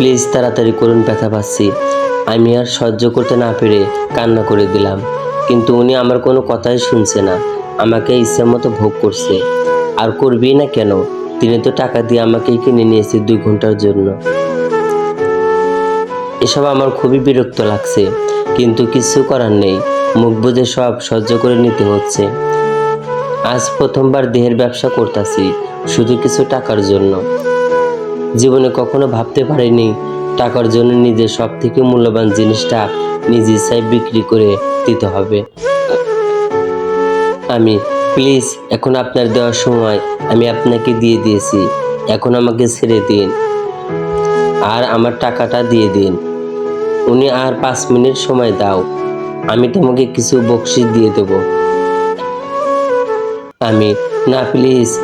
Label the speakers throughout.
Speaker 1: Please তাড়াতাড়ি করুন, ব্যথা পাচ্ছি। আমি আর সহ্য করতে না পেরে কান্না করে দিলাম। কিন্তু উনি আমার কোনো কথাই শুনছে না। আমাকে ইচ্ছে মতো ভোগ করছে। আর করবেই না কেন? তিনি তো টাকা দিয়ে আমাকে কিনে নিয়েছে দুই ঘণ্টার জন্য। এসব আমার খুবই বিরক্ত লাগছে। কিন্তু কিছু করার নেই। মুখ বুঝে সব সহ্য করে নিতে হচ্ছে। আজ প্রথমবার দেহের ব্যবসা করতেছি, শুধু কিছু টাকার জন্য। জীবনে কখনো ভাবতে পারিনি। টাকার জন্য নিজের সব থেকে মূল্যবান জিনিসটা নিজ ইচ্ছায় বিক্রি করে দিতে হবে। আমি, প্লিজ, এখন আপনার দেওয়ার সময় আমি আপনাকে দিয়ে দিয়েছি। এখন আমাকে ছেড়ে দিন। আর আমার টাকাটা দিয়ে দিন। উনি আর পাঁচ মিনিট সময় দাও। আমি তোমাকে কিছু বকশিস দিয়ে দেবো। আমি, না, প্লিজ,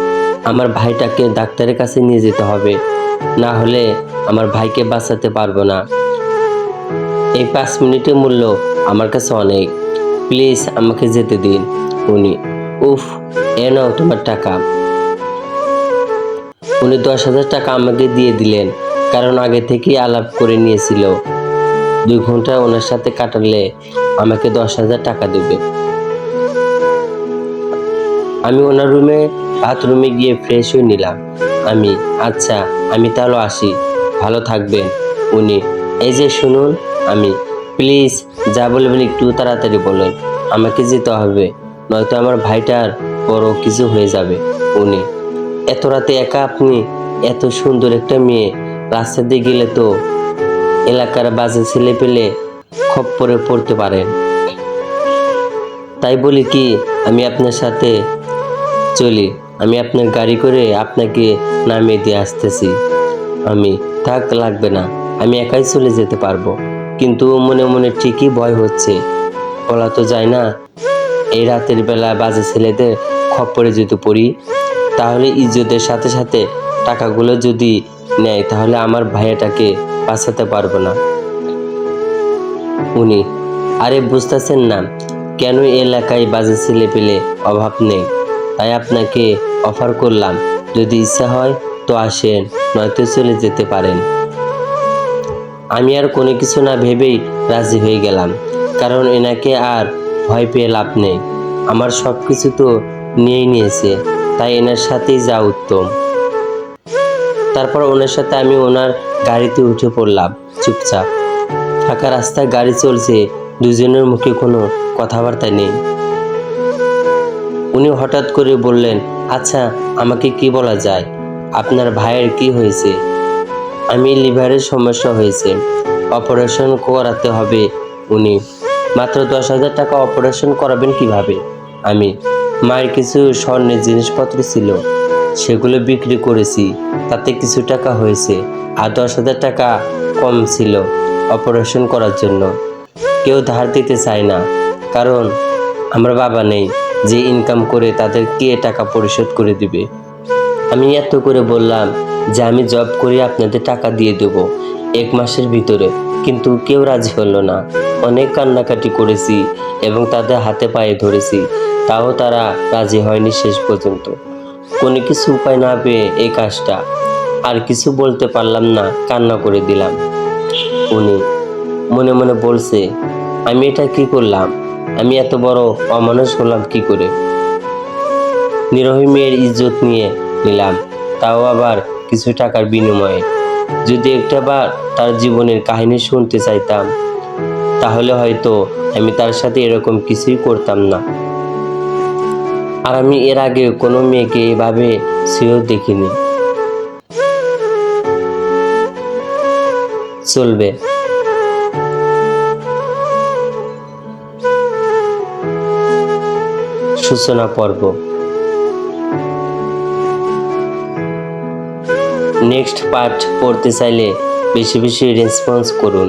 Speaker 1: আমার ভাইটাকে ডাক্তারের কাছে নিয়ে যেতে হবে। না হলে আমার ভাইকে বাঁচাতে পারব না। এই পাঁচ মিনিটের মূল্য আমার কাছে অনেক। প্লিজ আমাকে যেতে দিন। উনি, উফ, এ নাও তোমার টাকা। উনি দশ হাজার টাকা আমাকে দিয়ে দিলেন, কারণ আগে থেকেই আলাপ করে নিয়েছিল। দুই ঘণ্টা ওনার সাথে কাটালে আমাকে দশ হাজার টাকা দেবে। আমি ওনার রুমে, বাথরুমে গিয়ে ফ্রেশ হয়ে নিলাম। আমি আচ্ছা আমি তাহলে আসি। ভালো থাকবেন, উনি। এই যে শুনুন, আমি। প্লিজ, যা বলবেন একটু তাড়াতাড়ি বলুন। আমাকে যেতে হবে, নয়তো আমার ভাইটার বড় কিছু হয়ে যাবে, উনি। এত রাতে একা আপনি? এত সুন্দর একটা মেয়ে। রাস্তা দিয়ে গেলে তো এলাকার বাজে ছেলে পেলে খপ্পরে পড়তে পারেন তাই বলি কি, আমি আপনার সাথে চলি। আমি আপনার গাড়ি করে আপনাকে নামিয়ে দিয়ে আসতেছি। আমি, থাক, লাগবে না। আমি একাই চলে যেতে পারব। কিন্তু মনে মনে ঠিকই ভয় হচ্ছে। বলা তো যায় না। এই রাতের বেলা বাজে ছেলেদের খপ্পরে যদি পড়ি, তাহলে ইজ্জতের সাথে সাথে টাকাগুলো যদি নেয়, তাহলে আমার ভাইয়াটাকে বাঁচাতে পারব না। উনি, আরে বুঝতেছেন না, কেন এলাকায় বাজে ছেলে পেলে অভাব নেই? তাই আপনাকে অফার করলাম। যদি ইচ্ছা হয় তো আসেন, নয়তো চলে যেতে পারেন। আমি আর কোনো কিছু না ভেবেই রাজি হয়ে গেলাম, কারণ এনাকে আর ভয় পেয়ে লাভ নেই। আমার সব কিছু তো নিয়েই নিয়েছে, তাই এনার সাথেই যা উত্তম। তারপর ওনার সাথে আমি ওনার গাড়িতে উঠে পড়লাম, চুপচাপ। ফাঁকা রাস্তায় গাড়ি চলছে, দুজনের মুখে কোনো কথাবার্তা নেই। উনি হঠাৎ করে বললেন আচ্ছা আমাকে কি বলা যায়? আপনার ভাইয়ের কি হয়েছে? আমি লিভারের সমস্যা হয়েছে। অপারেশন করাতে হবে উনি। মাত্র দশ হাজার টাকা অপারেশন করাবেন কীভাবে? আমি। মায়ের কিছু স্বর্ণের জিনিসপত্র ছিল। সেগুলো বিক্রি করেছি। তাতে কিছু টাকা হয়েছে আর দশ হাজার টাকা কম ছিল অপারেশন করার জন্য। কেউ ধার দিতে চায় না। কারণ আমার বাবা নেই। যে ইনকাম করে তাদের কে টাকা পরিশোধ করে দিবে। আমি এত করে বললাম যে আমি জব করে আপনাদের টাকা দিয়ে দেবো এক মাসের ভিতরে, কিন্তু কেউ রাজি হলো না। অনেক কান্নাকাটি করেছি এবং তাদের হাতে পায়ে ধরেছি, তাও তারা রাজি হয়নি শেষ পর্যন্ত। কোনো কিছু উপায় না পেয়ে এই কাজটা আর কিছু বলতে পারলাম না, কান্না করে দিলাম। উনি মনে মনে বলছে, আমি এটা কি করলাম? আমি এত বড় অমানুষ হলাম কি করে? নিরহী মেয়ের ইজ্জত নিয়ে নিলাম, তাও আবার কিছু টাকার বিনিময়ে। যদি একটা বার তার জীবনের কাহিনী শুনতে চাইতাম, তাহলে হয়তো আমি তার সাথে এরকম কিছুই করতাম না। আর আমি এর আগে কোনো মেয়েকে এভাবে সেও দেখিনি। চলবে। সূচনা পর্ব। নেক্সট পার্ট পড়তে চাইলে বেশি বেশি রেসপন্স করুন।